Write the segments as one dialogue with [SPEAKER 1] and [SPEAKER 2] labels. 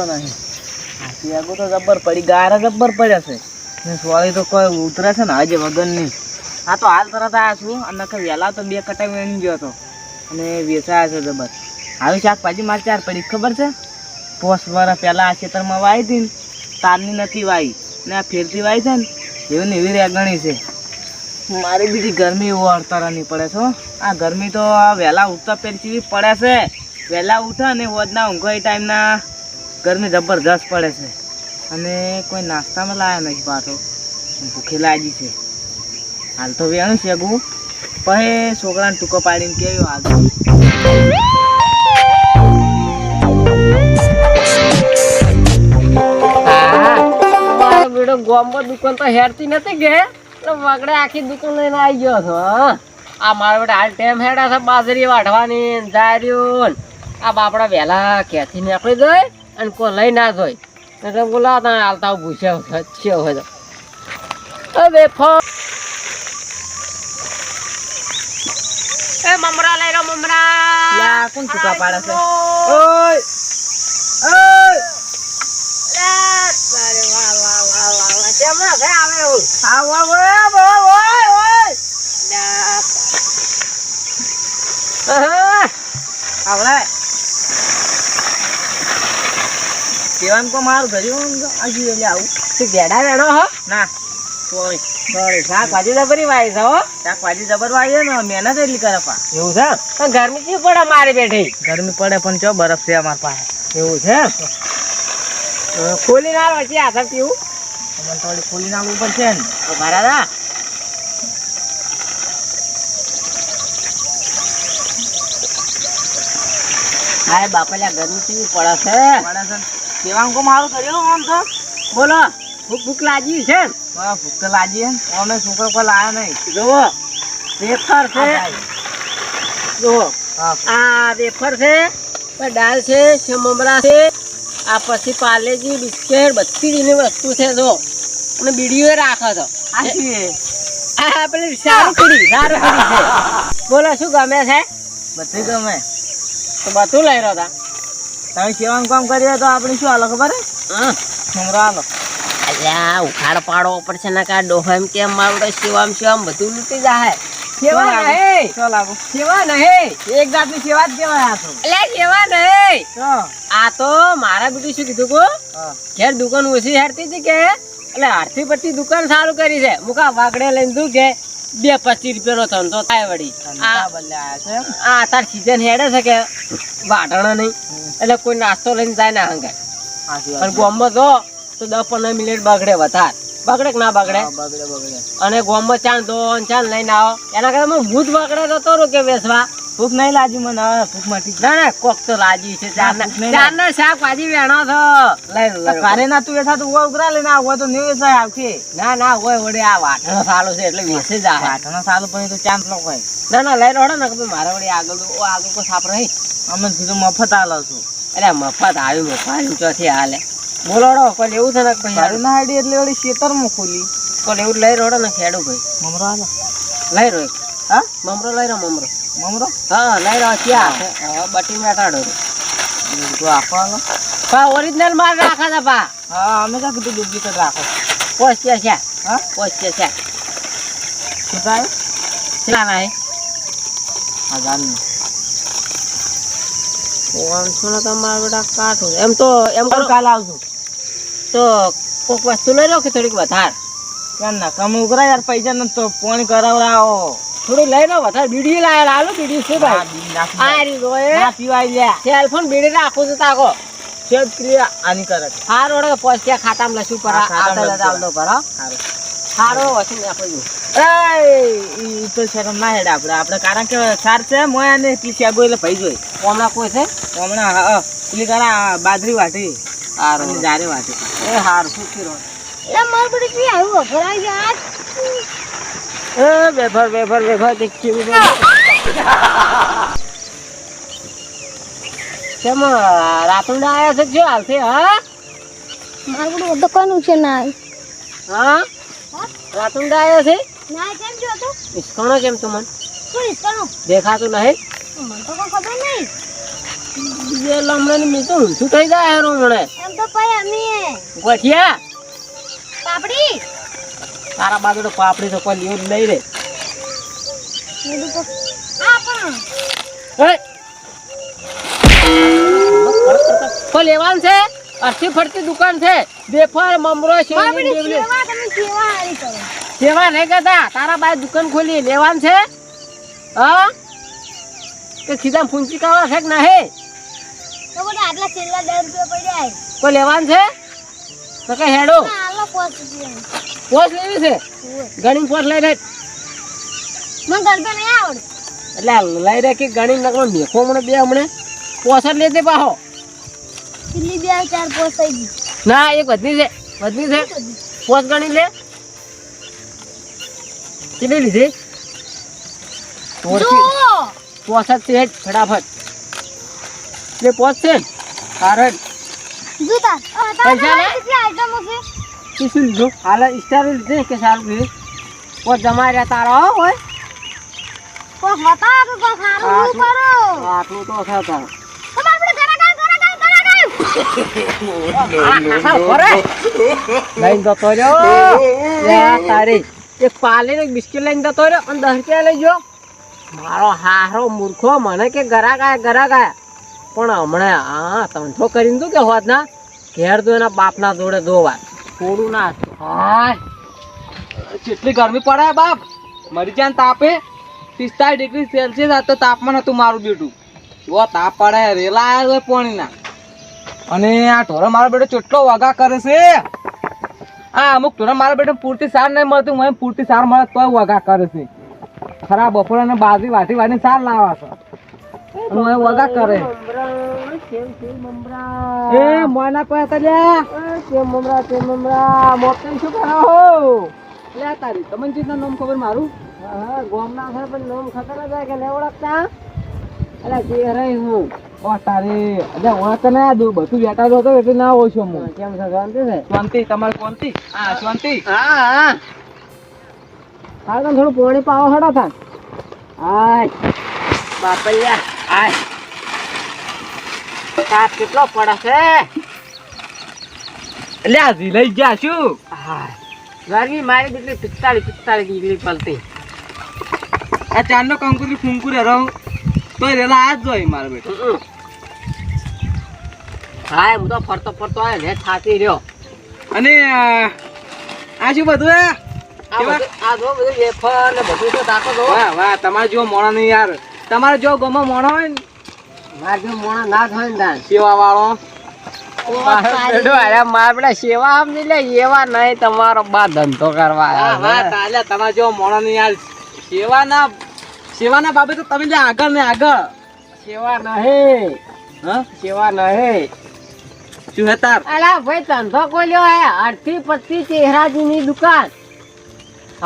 [SPEAKER 1] સોળી નહીં. હાથી તો જબ્બર પડી, ગારા જબ્બર પડ્યા છે. ને સોળી તો કોઈ ઉતરે છે ને, આજે વગરની. આ તો હાલ તરત આવ્યા છું, અને નકર વહેલા તો બે કટાઈ વેણી ગયો હતો. અને વેચાયા છે જબર. આવી શાકભાજી મારે ચાર પડી, ખબર છે? પોસ વર્ષ પહેલાં આ ખેતરમાં વાવી હતી તારની નથી વાવી ને આ ફેરતી વાવી છે ને, એવી ને એવી રેગણી છે. મારી બીજી ગરમી એવો અડતરાની પડે છે આ ગરમી તો વહેલા ઉઠતા પેલી પડે છે. વહેલા ઉઠે ને વધના ઊંઘો ટાઈમના. ગરમી જબરજસ્ત પડે છે. અને કોઈ નાસ્તામાં લાયા નથી પાછો. ભૂખે લાગી છે. હાલ તો વેણું છે ગુ પછી છોકરાને ટૂંકો પાડીને કેવું હાલ
[SPEAKER 2] બેટો ગોમમાં દુકાન તો હેરતી નથી કે. વગડે આખી દુકાન લઈને આવી ગયો છો આ મારો બેટા ટેમ હેડા છે બાજરી વાઢવાની જાર્યું આ બાપડા વહેલા ક્યાંથી નીકળી જાય અને કોઈ લઈ ના જોઈ એટલે બોલા તા હાલતા ભૂસ્યા છે હોય તો હવે ફો એ મમરા લઈ રહ્યો મમરા.
[SPEAKER 1] લા, કોણ ચૂકા પાડે છે? ઓય! ઓય!
[SPEAKER 2] અરે વાહ વાહ વાહ વાહ વાહ. આવે
[SPEAKER 1] આવ ઓય ઓય! આવડે કેવાનું કો મારું ઘર્યું હજી એટલે આવું.
[SPEAKER 2] ગેડા વેડો હો.
[SPEAKER 1] ના. સોરી.
[SPEAKER 2] સોરી શાકભાજી તો બરી વાય છે હો.
[SPEAKER 1] શાકભાજી જબર વાય ને મહેનત એટલી કરે પા
[SPEAKER 2] એવું છે? પણ ગરમી કેવી પડે મારે બેઠી?
[SPEAKER 1] ગરમી પડે પણ ચો બરફ છે અમાર પાસે.
[SPEAKER 2] એવું છે? ખોલી ના પછી હાથર પીવું.
[SPEAKER 1] અમને થોડી ખોલી નાખવું પડશે ને.
[SPEAKER 2] તો ભરા ના હા બાપા ગરમી કેવી પડે છે?
[SPEAKER 1] પડે છે કેવાનું મારો મારું ઘર્યું આમ તો.
[SPEAKER 2] બોલો. ભૂખ ભૂખ લાગી છે?
[SPEAKER 1] ભૂખ તો લાગી અમે છોકરો કોઈ લાયા નહીં.
[SPEAKER 2] જુઓ વેફર છે. જુઓ આ વેફર છે દાળ છે મમરા છે આ પછી પાર્લેજી બિસ્કેટ બધી જ વસ્તુ છે જો અને બીડીઓ રાખો છો.
[SPEAKER 1] આ
[SPEAKER 2] પેલી સારું પીડી સારું પીડી છે. બોલો શું ગમે છે?
[SPEAKER 1] બધું ગમે.
[SPEAKER 2] તો બધું લઈ રહ્યો તા.
[SPEAKER 1] તમે કેવાનું કામ કરીએ તો આપણે શું હાલો ખબર હે? હાલો.
[SPEAKER 2] અલ્યા ઉખાડ પાડવો પડશે ને કા ડોહો એમ કેમ માવડે શિવામ શિવામ બધું લૂટી જાય સેવા નહીં?
[SPEAKER 1] ચો લાગુ?
[SPEAKER 2] સેવા નહીં?
[SPEAKER 1] એક જાતની સેવા જ કહેવાય આ તો.
[SPEAKER 2] નહીં? આ તો મારા બીજું શું કીધું કો ઘેર દુકાન ઓછી હેરતી હતી કે? એટલે આરતી પટ્ટી દુકાન ચાલુ કરી છે. મુકા વાગડે લઈને તું કે? બે પચીસ રૂપિયાનો ધંધો થાય વળી. આ તાર સીઝન હેડે છે કે વાટણ નહીં. એટલે કોઈ નાસ્તો લઈને જાય ના હંગાય. અને ગોમમાં જો તો દસ પંદર મિનિટ બગડે વધારે. બગડે કે ના બગડે?
[SPEAKER 1] બગડે બગડે.
[SPEAKER 2] અને ગોમમાં ચાંદ દો ચાંદ લઈને આવો. એના કરતા હું જ બગડે તો તો કે વેચવા
[SPEAKER 1] ભૂખ નહીં લાગી મને. ભૂખ મટી
[SPEAKER 2] ના ના કોક તો લાજી છે. ચાર
[SPEAKER 1] ભૂખ નહીં
[SPEAKER 2] ચાર ના વેણો છો.
[SPEAKER 1] ઘરે ના તું બેઠા તું ઉઘરા લઈને આવો તો નહીં વેચાય આવશે
[SPEAKER 2] ના ના હોય વડે આ વાટણો સારો છે એટલે વેસે જ આ
[SPEAKER 1] પાટણ સારું પણ તો ચાંદ હોય.
[SPEAKER 2] ના ના લઈ રોડો ને કે મારા વડે આગળ ઓ આગળ કોઈ સાપ રહી.
[SPEAKER 1] અમે કીધું મફત આલો છું.
[SPEAKER 2] અરે મફત આવ્યું મફત આવ્યું ચોથી હાલે. બોલોડો પણ એવું છે ને કે ભાઈ મારું
[SPEAKER 1] ના આડી એટલે વળી ખેતરમાં ખોલી?
[SPEAKER 2] પણ એવું લઈ રોડો ને ખેડું ભાઈ.
[SPEAKER 1] મમરો આલો.
[SPEAKER 2] લઈ રહ્યો
[SPEAKER 1] હા?
[SPEAKER 2] મમરો લઈ રહ્યો મમરો.
[SPEAKER 1] મમરો?
[SPEAKER 2] હા લઈ રહ્યો ક્યાં? હા બટી બેઠાડો
[SPEAKER 1] તો આપો આલો
[SPEAKER 2] પા ઓરિજિનલ માલ રાખે છે પા
[SPEAKER 1] હા અમે ક્યાં કીધું ડુપ્લિકેટ રાખો?
[SPEAKER 2] પોસ્ટ છે.
[SPEAKER 1] હા?
[SPEAKER 2] પોસ્ટ છે.
[SPEAKER 1] શું થાય?
[SPEAKER 2] કેટલા ના
[SPEAKER 1] હજારનું
[SPEAKER 2] પાંચસો ને તમારા બેટા કાઠું એમ તો એમ કરો.
[SPEAKER 1] કાલ આવશું
[SPEAKER 2] તો કોઈક વસ્તુ લઈ લો કે થોડીક વધારે?
[SPEAKER 1] ના કમ ઉઘરા યાર પૈસા ને તો ફોન કરાવડાવો.
[SPEAKER 2] થોડી લઈ લો વધારે બીડી લાયેલા હાલો બીડી શું ભાઈ?
[SPEAKER 1] બીડી
[SPEAKER 2] આ. રીત હોય
[SPEAKER 1] ના પીવાય લ્યા.
[SPEAKER 2] સેલફોન બીડી રાખું છું તાકો.
[SPEAKER 1] સેજ ક્રિયા આની કરે છે.
[SPEAKER 2] હારો ઓળે પોસ્ટિયા ખાતામાં લસું પર આવતા
[SPEAKER 1] લસું
[SPEAKER 2] જતા આવતો પર હારો વસી નાખું છું
[SPEAKER 1] એય, ઈ તો શરમ ના હેડે આપણે આપણે કારણ કે સાર છે મોય અને પેલી શેગો એટલે ભાઈ જોઈ.
[SPEAKER 2] કોમણા કોઈ છે?
[SPEAKER 1] કોમણા પેલી કરા બાદરી વાટી.
[SPEAKER 2] હારો.
[SPEAKER 1] જારે વાટી.
[SPEAKER 2] એ હાર શું કર્યો
[SPEAKER 3] એ મારું શું આવ્યું ભરાઈ ગયા
[SPEAKER 2] એ બેફર બેફર બેફર દેખી કેમ રાતુંડા આયા છે? જો હાલથી હા?
[SPEAKER 3] મારું દુકાનું છે ના
[SPEAKER 2] હા? રાતુંડા આયા છે?
[SPEAKER 3] ના કેમ જો તો?
[SPEAKER 2] ઈસકોણો કેમ તું મન?
[SPEAKER 3] શું ઇસકાનું
[SPEAKER 2] દેખાતું નહીં?
[SPEAKER 3] મને તો કોઈ ખબર નહીં.
[SPEAKER 2] થઈ જાય હેરું મને
[SPEAKER 3] એમ તો પછી અમે
[SPEAKER 2] ગોઠિયા?
[SPEAKER 3] પાપડી?
[SPEAKER 2] તારા બાજુ તો પાપડી તો કોઈ લેવું નહીં રે! કોઈ લેવાનું છે? અરથી ફરતી દુકાન છે. બેફર મમરો.
[SPEAKER 3] સેવા
[SPEAKER 2] નહીં કરતા? તારા બાય દુકાન ખોલી લેવાનું છે? હા? કે ખીધા ફૂંચી કાવા છે કે હે
[SPEAKER 3] તો બધા આટલા છેલ્લા દસ રૂપિયા પડ્યા
[SPEAKER 2] કોઈ લેવાનું છે? તો કે હેડો?
[SPEAKER 3] પોસ
[SPEAKER 2] લેવી છે? ગણી પોસ લઈ રહે
[SPEAKER 3] મને ગરબે નહીં આવડે.
[SPEAKER 2] એટલે લઈ રે કે ગણી નકરો મેખો મને બે હમણે. પોસ જ લેતે પાહો.
[SPEAKER 3] છેલ્લી બે ચાર પોસ થઈ ગઈ?
[SPEAKER 2] ના એક વધની છે. વધની છે. પોસ ગણી લે. કેટલી લીધી. પોસ જ છે ફટાફટ. એટલે પોસ છે કારણ
[SPEAKER 3] જૂતા.
[SPEAKER 2] પૈસા લે?
[SPEAKER 3] કેટલી આઈટમો છે?
[SPEAKER 2] શું લીધું હાલ સ્ટાર લીધે કે સારું લીધું પોસ જમા રહ્યા તારો હો હોય.
[SPEAKER 3] કોક બતાવો કે કોક સારું શું કરો?
[SPEAKER 2] આટલું તો છે તારો.
[SPEAKER 3] તો આપણે ઘરે ગાય ઘરે ગાય ઘરે ગાય
[SPEAKER 2] લઈને જતો રહ્યો. તારી. એક પાલી બિસ્કિટ લઈને જતો રહ્યો અને દસ રૂપિયા લઈ ગયો. મારો હારો મૂર્ખો મને કે ગરા ગયા ગરા ગયા પણ હમણાં હા તો કરીને તું કે હોત ના? ઘેર તો એના બાપના જોડે જોવા. થોડું ના હાય
[SPEAKER 4] કેટલી ગરમી પડે બાપ, મરી જાય તાપે. પિસ્તાળીસ ડિગ્રી સેલ્સિયસ આ તો તાપમાન હતું મારું બેટું. જો તાપ પડે રેલા આવ્યા હોય પાણીના. અને આ ઢોરો મારો બેટો કેટલો વગા કરે છે. આ અમુક ઢોરો મારા બેટો પૂરતી સાર નહીં મળતી મને પૂરતી સાર મળે તો વગા કરે છે. ખરા બપોરે અને બાજરી વાટી વાટી સાર લાવા છે. અને વગા કરે. એ મોના કોઈ હતા લ્યા? મોકલ શું કરો હો? લે તારી તમને ચીજના નામ ખબર મારું?
[SPEAKER 2] ગોમના છે પણ નામ ખબર જ કે નહીં ઓળખતા? અલા જે રહી હું.
[SPEAKER 4] ઓ તારી અરે વાંચ ને દુ- બધું બેઠા જ હતો એટલે ના હોય છું હું.
[SPEAKER 2] કેમ છે શાંતિ છે?
[SPEAKER 4] શાંતિ તમારે શાંતિ? હા શાંતિ.
[SPEAKER 2] હા હા. હાલ થોડું પાણી પાવો હડા થાય આય બાપૈયા આય. તાપ કેટલો પડે છે?
[SPEAKER 4] એટલે આ લઈ ગયા શું?
[SPEAKER 2] હા. ગરમી મારી દીકરી પિસ્તાળીસ પિસ્તાળીસ ડિગ્રી પલતી
[SPEAKER 4] આ ચાંદનો કંકુરી ફૂંકુરે રહું. તો રેલા આ જ જોઈ મારો બેટો.
[SPEAKER 2] હાય હું તો ફરતો ફરતો આવે ને થાતી રહ્યો.
[SPEAKER 4] અને આ શું બધું હે?
[SPEAKER 2] આ બધું આ જો બધું વેફર ને બધું તો તાકો જો.
[SPEAKER 4] વાહ વાહ તમારે જો મોણા નહીં યાર. તમારે જો ગમો મોણો હોય ને.
[SPEAKER 2] મારે જો મોણા ના થાય ને તાન
[SPEAKER 4] સેવા વાળો
[SPEAKER 2] અરે માર બેટા સેવા આમ નહીં લે એવા નહીં તમારો બા ધંધો કરવા
[SPEAKER 4] વાહ વાહ
[SPEAKER 2] આવ્યા છે.
[SPEAKER 4] તાલે તમારે જો મોણો નહીં યાર સેવાના સેવાના બાબતે તમે આગળ ને આગળ.
[SPEAKER 2] સેવા નહીં.
[SPEAKER 4] હા?
[SPEAKER 2] સેવા નહીં.
[SPEAKER 4] શું હે તાર?
[SPEAKER 2] અલા ભાઈ ધંધો ખોલ્યો હે. અડધી પચીસ ચહેરાજીની દુકાન.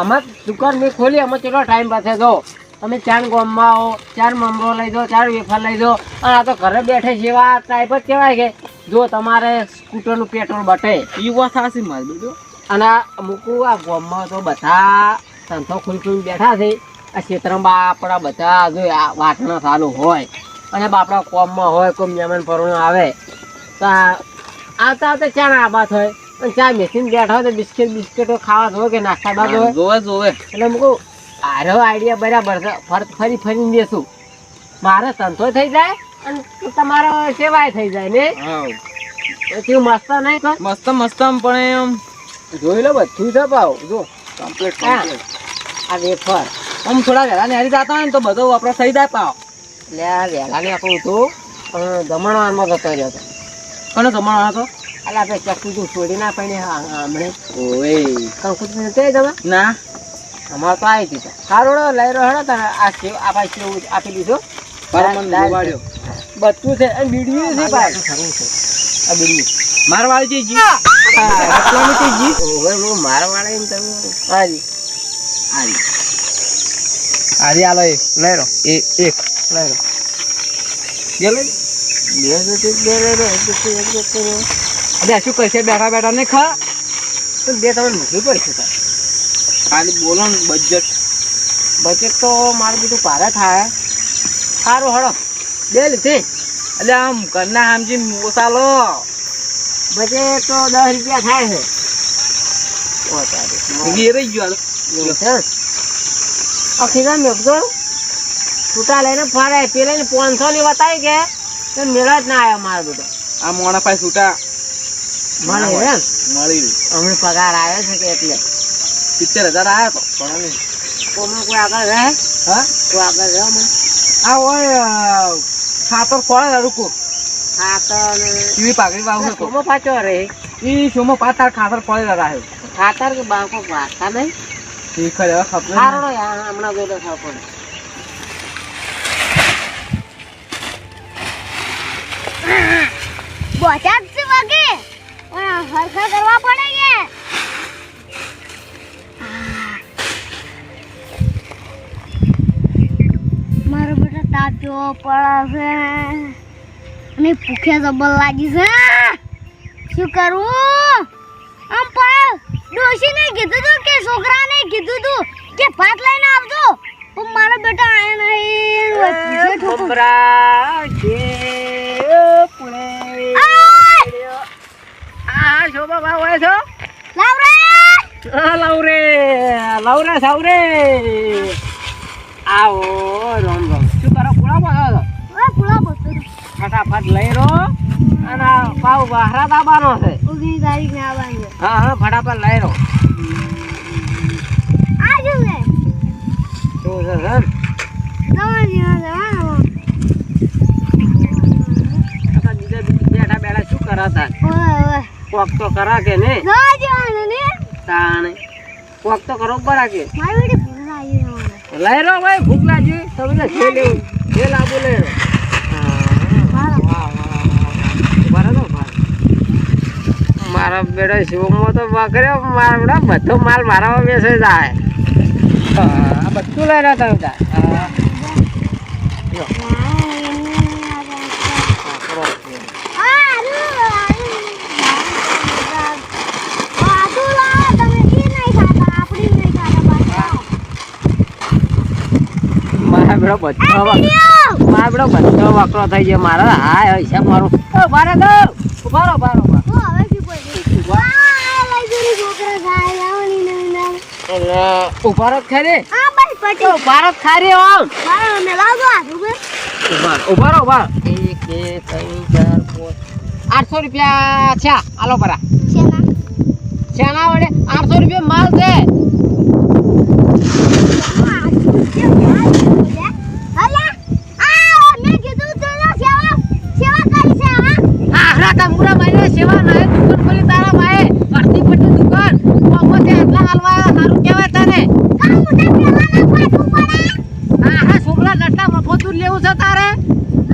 [SPEAKER 2] અમે દુકાન મેં ખોલી અમે ચલો ટાઈમ પાસે દો તમે ચાર ગોમમાં આવો ચાર મમરો લઈ દો ચાર વેફર લઈ દો અને આ તો ઘરે બેઠે જેવા ટાઈપ જ કહેવાય કે જો તમારે સ્કૂટરનું પેટ્રોલ બટે.
[SPEAKER 4] વાત સાચી મારી બેટો
[SPEAKER 2] અને મૂકું આ ગોમમાં તો બધા સંતો ખોલી ખુલી બેઠા છે. આ ક્ષેત્રમાં આપણા બધા જો આ વાટણા ચાલુ હોય અને બાપડા કોમમાં હોય કોઈ મહેમાન પરણું આવે તો આવતા આવતા ચા આબાદ હોય. અને ચા મેસીન બેઠા હોય તો બિસ્કિટ બિસ્કિટો ખાવા જોવે કે નાસ્તા બાદ હોય?
[SPEAKER 4] જોવે જોવે.
[SPEAKER 2] એટલે મૂકું આરો આઈડિયા બરાબર છે. ફરી ફરી દેશું. મારે સંતો થઈ જાય અને તમારો સેવાય થઈ જાય ને?
[SPEAKER 4] હા.
[SPEAKER 2] પછી મસ્ત નહીં તો
[SPEAKER 4] મસ્ત મસ્ત પણ એમ.
[SPEAKER 2] જોઈ લો બધું છે ભાવ. જો
[SPEAKER 4] કમ્પ્લીટ
[SPEAKER 2] આ વેફર.
[SPEAKER 4] આમ થોડા વહેલા નેરી જતા હોય ને તો બધો વપરાશ થઈ જાય પાવ.
[SPEAKER 2] એટલે આ વહેલા ને આપણું હતું પણ જમણવારમાં જતો રહ્યો હતો
[SPEAKER 4] કોનો જમાનો હતો?
[SPEAKER 2] એટલે આપણે ચકું છોડી ના પડી હમણે.
[SPEAKER 4] ઓય.
[SPEAKER 2] કંકુ તે તમે?
[SPEAKER 4] ના.
[SPEAKER 2] અમારે તો આવી હતી હારોડો રહ્યો હેડો તને આ સેવ આ ભાઈ સેવ આપી દીધો. બધું છે. અને બીડીયું છે ભાઈ. આ બીડીયું
[SPEAKER 4] મારવાળી જી. જી.
[SPEAKER 2] ઓવે હું મારા ને તમે. હાજી.
[SPEAKER 4] આરી આરી આલો એક લઈ રો એ એક
[SPEAKER 2] લઈ લો
[SPEAKER 4] ગેલે?
[SPEAKER 2] બે જતી બે લઈ લો એક જતી એક જતી લો.
[SPEAKER 4] અરે શું કરશે? બેઠા બેઠા ને ખા.
[SPEAKER 2] તો બે તમને મૂકવી પડશે તાર.
[SPEAKER 4] ખાલી બોલો ને બજેટ
[SPEAKER 2] બજેટ તો મારું બધું પારા થાય. સારું હળો બે લીધી.
[SPEAKER 1] એટલે આમ ઘરના સમજી ઓછા
[SPEAKER 2] બજેટ તો દસ રૂપિયા થાય છે.
[SPEAKER 1] રહી ગયો.
[SPEAKER 2] અખીરા મેઘદો છૂટા લઈને ફરે પેલા પાંચસો ની વતાવી કે મેળા જ ના આવ્યો મારો બેટો
[SPEAKER 1] આ મોણા પાસે છૂટા.
[SPEAKER 2] મળે
[SPEAKER 1] મળી
[SPEAKER 2] હમણાં પગાર આવ્યો છે કે એટલે?
[SPEAKER 1] સિત્તેર હજાર આવ્યા તો.
[SPEAKER 2] કોમાં કોઈ આગળ રહે?
[SPEAKER 1] હા?
[SPEAKER 2] કોઈ આગળ રહે
[SPEAKER 1] હોય ખાતર પડે રૂકો
[SPEAKER 2] તો
[SPEAKER 1] કેવી પાઘડી વાવું હતો.
[SPEAKER 2] પાછો રે
[SPEAKER 1] એ શોમાં પાછ તાર ખાતર પડેલા રહે
[SPEAKER 2] ખાતર કે બાળકો વાગતા નહીં?
[SPEAKER 1] એ ખરે હવે ખબર
[SPEAKER 2] સારો હમણાં જોઈ ખબર
[SPEAKER 3] બોચાત છે હરખા કરવા પડે તાજો પડે છે અને ભૂખે જબર લાગી છે. શું કરવું આમ પણ ડોશીને કીધું તું કે છોકરાને કીધું તું કે ભાત લઈને આવજો. પણ મારો બેટા આયા નહીં.
[SPEAKER 2] છોકરા જે પુણે આ! શોભા ભાવ હોય છો?
[SPEAKER 3] લાવ રે
[SPEAKER 2] લવરે સાવરે. આવો રામ રામ. ફટાફટ લઈ રો અને પાવ બહારા દાબાનો છે.
[SPEAKER 3] ઓગણીસ તારીખ ને આવવાનું
[SPEAKER 2] હા હા ફટાફટ લઈ રો
[SPEAKER 3] આ શું
[SPEAKER 2] તો સર
[SPEAKER 3] તમારે
[SPEAKER 2] બેઠા બેઠા શું કરા તા
[SPEAKER 3] ઓય, ઓય.
[SPEAKER 2] કોક તો કરા કે ને? તાણે. કોક તો કરો બરા કે. લઈ રહ્યો ભાઈ ભૂખ લાગી. તમે જે લેવું. જે લઈ રો
[SPEAKER 3] મારા.
[SPEAKER 2] બરાબર મારા બેડા શિવમો તો બકર્યો મારા બેડા બધો માલ મારામાં બેસે જાય આ બધું લઈ રહ્યા તમે. મારા બેડો બધો! મારા બેડો બધો વકરો થઈ ગયો મારા હા હિસાબ મારું ઓ ઉભારો દો ઊભા રહો ઊભા રહો ઊભા.
[SPEAKER 3] હું હવે શું બોલું? આ, લઈ જરી છોકરા ખાય, લાવણી નહીં લાવ.
[SPEAKER 2] એટલે ઊભા રહો ખરી
[SPEAKER 3] આ બસ પટી.
[SPEAKER 2] ઊભા રહો ખરી આમ
[SPEAKER 3] મારો મે લાગો આ. ઊભા.
[SPEAKER 2] ઊભા રહો ઊભા. એક બે ત્રણ ચાર પાંચ. આઠસો રૂપિયા છે આલો પરા.
[SPEAKER 3] શેના?
[SPEAKER 2] વડે? આઠસો રૂપિયા માલ છે.
[SPEAKER 3] હા.
[SPEAKER 2] સેવા ના દુકાન ખોલી તારા ભાઈ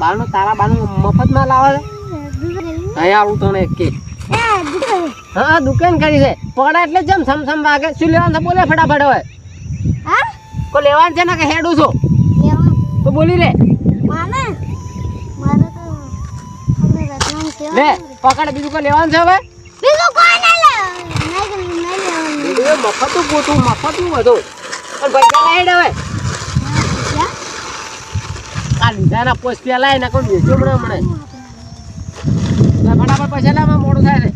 [SPEAKER 2] તારા બાનું તારા બાનું મફતમાં લાવે અહીંયા આવું તને કે. હા દુકાન કરી છે. પડે એટલે જેમ સમસમ સમ વાગે. શું લેવાનું છે? બોલે ફટાફટ હોય
[SPEAKER 3] હા
[SPEAKER 2] કો લેવાનું છે ને કે હેડું છું? તો બોલી લે. લે પકડ બીજું કોઈ લેવાનું છે હવે?
[SPEAKER 3] બીજું કોઈ નહીં લેવાનું
[SPEAKER 2] મફતું પોતું મફતું બધું. પણ ભાઈ હેડ હવે. આ લીધાના પોસ્ટ પેલા લાવી નાખો બેસ્યો મને હમણે ફટાફટ પૈસા લાવવા મોડું થાય ને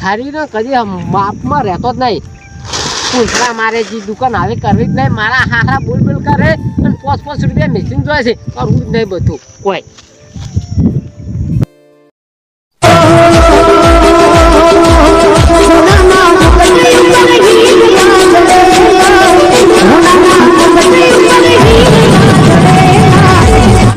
[SPEAKER 2] ખારી નો કદી માપમાં રહેતો જ નહીં. પૂછલા મારે જે દુકાન આવે કરવી જ નહીં. મારા હારા બોલ બોલ કરે અને પાંચ પોસ રૂપિયા મેચિંગ જોઈએ છે. કરવું જ નહીં બધું. કોઈ.